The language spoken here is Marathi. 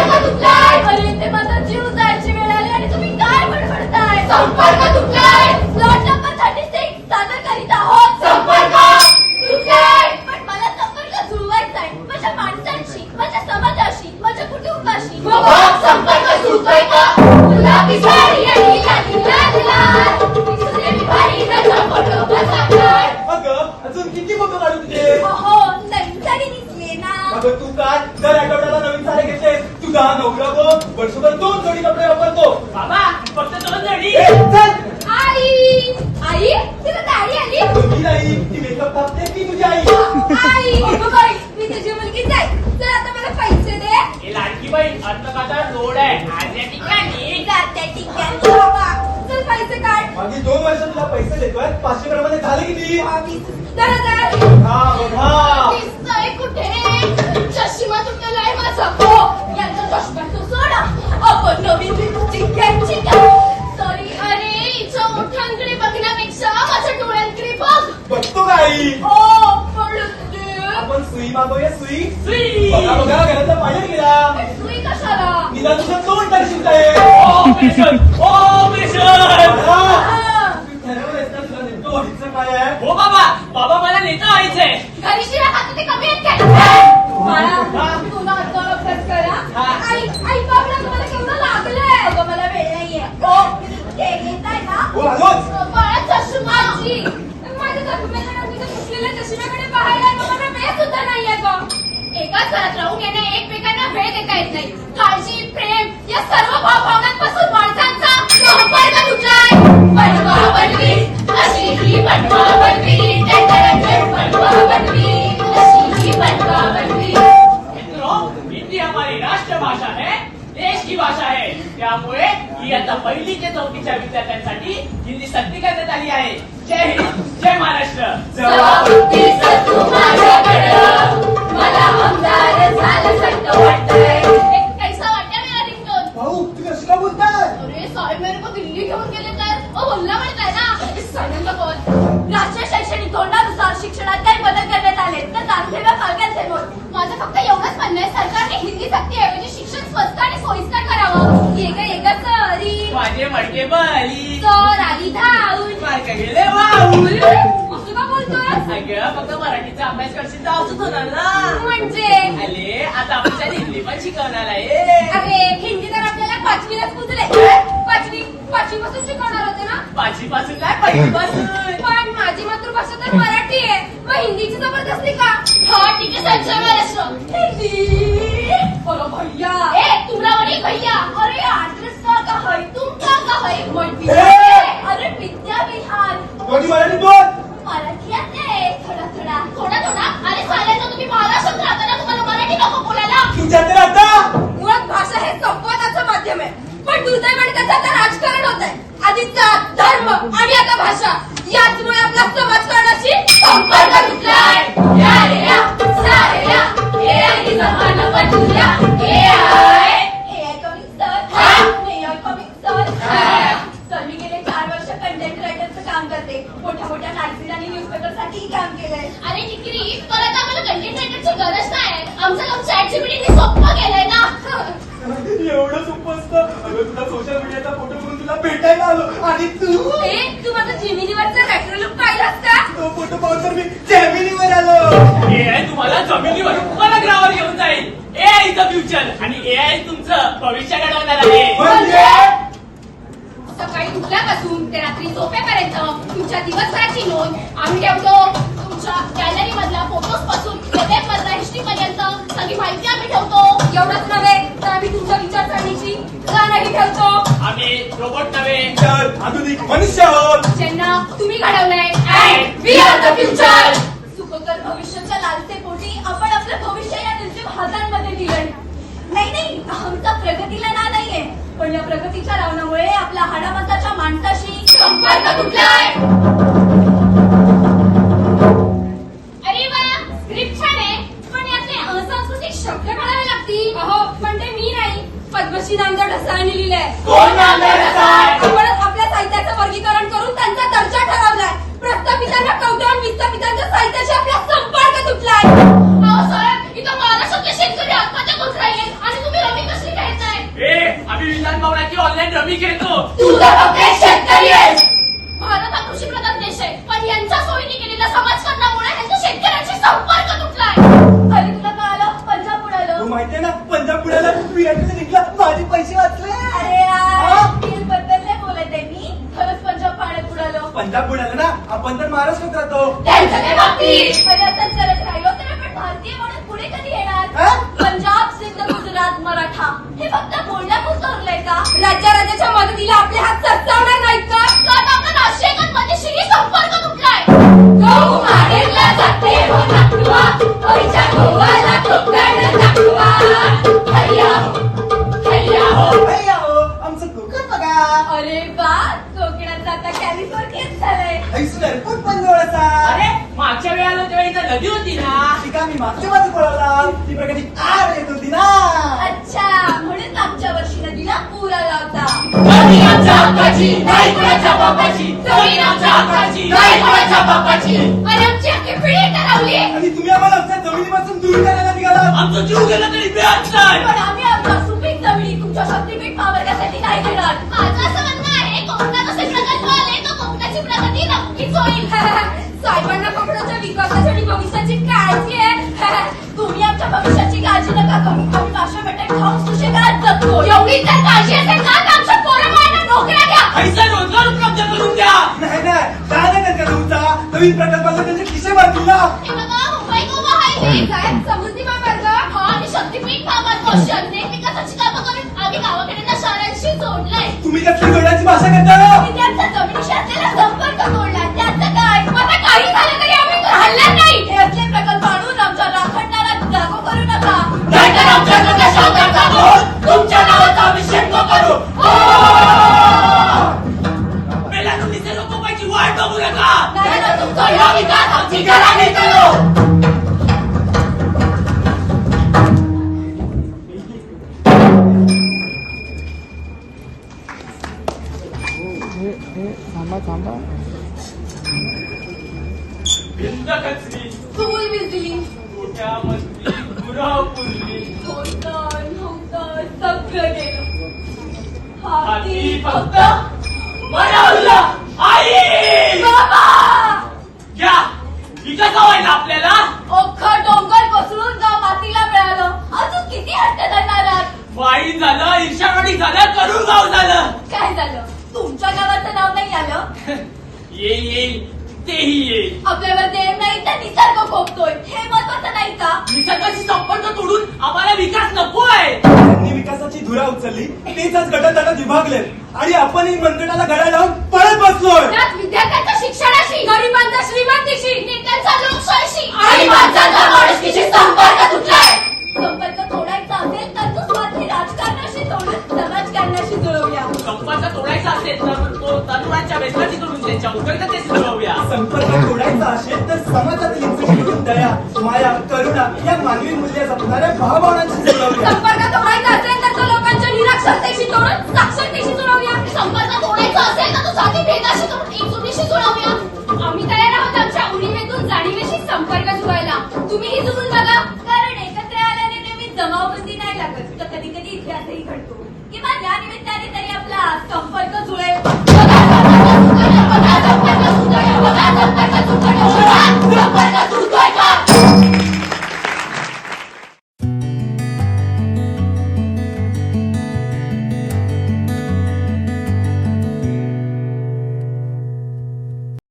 माझा कुठला आहे वर्ष तुला पैसे देतोय? पाचशे प्रमाणे झाले किती हा बघा. दिसतंय कुठे? चष्मा तुटलेला आहे माझा. हो यांचा चष्मा तू सोडा. आपण नवीन टिक्क्यांची सॉरी अरे हिच्या ओठांकडे बघण्यापेक्षा माझ्या डोळ्यांकडे बघ बघतो का हो आपण सुई मागवूया सुई. सुई. बघा बघा घरातला गेला? सुई कशाला? निला तुझं तोंड तर शिकताय ऑपरेशन ऑपरेशन हा. ठरवलंयस ना तुला काय आहे हो बाबा बाबा मला नेता व्हायचंय. घरी शिव्या खातो ते कमी आहेत काय बाळा, तुला आता अभ्यास करा. हा. आई आई बाबा तुम्हाला केवढं लागलंय? अगं मला वेळ नाहीये. हो ते घेत आहे ना हो आलोच. बाळा चष्मा आजी माझ्या जखमेला मी तर फुटलेल्या चष्म्याकडे पाहायला मला वेळ सुद्धा नाहीये ग. एकाच घरात राहून येणे एकमेकांना वेळ देता येत नाही. काळजी प्रेम या सर्व भावभावनांपासून हिंदी हमारी राष्ट्रभाषा है देश की भाषा है त्यामुळे ही आता पहिली ते चौथीच्या विद्यार्थ्यांसाठी हिंदी सक्ती करण्यात आली आहे जय हिंद जय महाराष्ट्र मला आमदार झालं म्हणणं आहे सरकारने हिंदी सक्तीऐवजी शिक्षण स्वस्त आणि सोयीस्कर करावं. एक एकच अरी माझे मडके बली चोर आली धावून मार्क गेले? वाहून असं का बोलतोय अगं फक्त मराठीचा अभ्यास करशील तर असंच होणार ना. म्हणजे? आले आता आपल्याला हिंदी पण शिकवणार आहे. अरे हिंदी तर आपल्याला पाचवीलाच पुजले पाचवी पाचवी पासून शिकवणार होते ना? पाचवी पासून काय पहिली पासून पण माझी मातृभाषा तर मराठी आहे. मग हिंदीची जबरदस्ती का? भैया ए तुमरा वडी भैया अरे ऍड्रेस का का है तुम का का है म्हणती अरे विद्या विहार कोणी मराठी बोल जीपीटीने सोपं केलंय ना. एवढं सोपं असतं अगं तुला सोशल मीडियाचा फोटो करून तुला भेटायला आलो. आणि तू? ए, तू माझा जिमिनीवरचा रेट्रो लुक पाहिलास का तो फोटो पाहून तर मी जॅमिनीवर आलो. ए आय तुम्हाला जमिनीवर उपनगरावर घेऊन जाईल. ए आय द फ्युचर आणि ए आय तुमचं भविष्य घडवणार आहे. म्हणजे? सकाळी उठल्यापासून ते रात्री झोपेपर्यंत तुमच्या दिवसभराची नोंद आम्ही ठेवतो. एवढंच नव्हे तर आम्ही तुमच्या विचारसरणीची गाणंही ठेवतो. आम्ही रोबोट नव्हे. तर आधुनिक मनुष्य आहोत. ज्यांना तुम्ही घडवलंय. And we are the future सुखकर भविष्याच्या लालसे पोटी आपण आपलं भविष्य या निर्जीव हातांमध्ये दिलं नाही नाही आमचा प्रगतीला ना नाहीये. पण या प्रगतीच्या रावणामुळे आपल्या हाडामाताच्या माणसाशी संपर्क तुटलाय. लागतील अहो पण ते मी नाही. पद्मश्री नामदार ढसाळांनी लिहिलंय कोण नामदार ढसाळ? आपणच आपल्या साहित्याचं वर्गीकरण करून त्यांचा दर्जा ठरवलाय. प्रस्थापितांना कवटाळून विस्थापितांच्या साहित्याशी आपला संपर्क तुटलाय. अहो साहेब इथं महाराष्ट्रातले शेतकरी आत्महत्या करून राहिले आणि तुम्ही रमी कसली खेळताय ए आम्ही विधान भवनाची ऑनलाईन रमी खेळतो तू तर फक्त एक शेतकरी आहेस बियाटले माझे पैसे वाचले. अरे बद्दल बोलत आहे खरंच पंजाब पाण्यात बुडालो. पंजाब बुडालं ना? आपण तर महाराष्ट्रात राहतो. पर्यटन करत राहिलो तर आपण म्हणून पुढे कधी येणार? पंजाब सिंध गुजरात मराठा हे फक्त बोलण्यापुरतं उरलंय का? राज्या राजाच्या मदतीला आपले हात सरसावले मागच्या वेळेला तेव्हा इथं नदी होती ना ती का मी मागच्या बाजू पळवला ती प्रकारची आर येत होती ना. अच्छा म्हणून मागच्या वर्षी नदीला पूर आला होता. आमच्या हक्काची नाही कोणाच्या बापाची जमीन आमच्या हक्काची नाही कोणाच्या बापाची. आणि आमची अख्खी पिढी आणि तुम्ही आम्हाला आमच्या जमिनीपासून दूर करायला निघाला आमचं जीव गेला तरी बेअर्थ नाही पण आम्ही करू आम्ही माशा बेटा खाऊन सुशेगात जगतो एवढी जर काळजी असेल ना तर आमच्या पोराबाळांना नोकऱ्या द्या पैसा रोजगार उपलब्ध करून द्या. नाही नाही. काय नाही त्यांच्या तुमचा नवीन प्रकल्पाला त्यांचे खिसे भरतील ना. हे बघा मुंबई गोवा हायवे काय समृद्धी महामार्ग हा आणि शक्तीपीठ कामात अशी अनेक विकासाची कामं करून आम्ही गावाकडे शहरांशी जोडलंय. तुम्ही कसली जोडाची भाषा करता तुमच्या नावाचा अभिषेक करू. मेला तुम्ही सर्व कोपायची वाट बघू नका. नाहीतर तुमचा या विकास आमची घराने करू भिंत खचली फुल बिजली मोठ्या मजली पुरली नव्हतं सगळं गेलं हाती फक्त मनवलं आई बाबा घ्या विकास व्हायला आपल्याला अख्खं डोंगर कोसळून गाव मातीला मिळालं अजून किती हट्ट धरणार आहात? वाईट झालं ईर्षावाडी झालं करून गाव झालं काय झालं तुमच्या गावाचं नाव नाही आलं येईल येईल तेही येईल आपल्यावर देव नाही तर निसर्ग खोपतोय हे महत्वाचं नाही का निसर्गाची संपर्क तोडून आम्हाला विकास नको आहे विकासाची धुरा उचलली तेच आज गटात विभागले आणि आपण ही मनगटाला घड्या लावून पळत बसलोय. त्यात विद्यार्थ्यांच्या शिक्षणाशी गरिबांच्या श्रीमंतीशी नेत्यांचा लोकशाहीशी आणि माणसांचा माणुसकीशी संपर्क तुटलाय. संपर्क तोडायचा असेल तर तो स्वार्थी राजकारणाशी तोडून समाजकारणाशी जुळवूया. संपर्क तोडायचा असेल तर तो तरुणाच्या वेदनाची करून त्यांच्या उपयोगितेची जुळवूया. संपर्क तोडायचा असेल तर समाजातील दया माया करुणा या मानवी मूल्य जपणाऱ्या भावभावनांची जुळवूया. Thank you.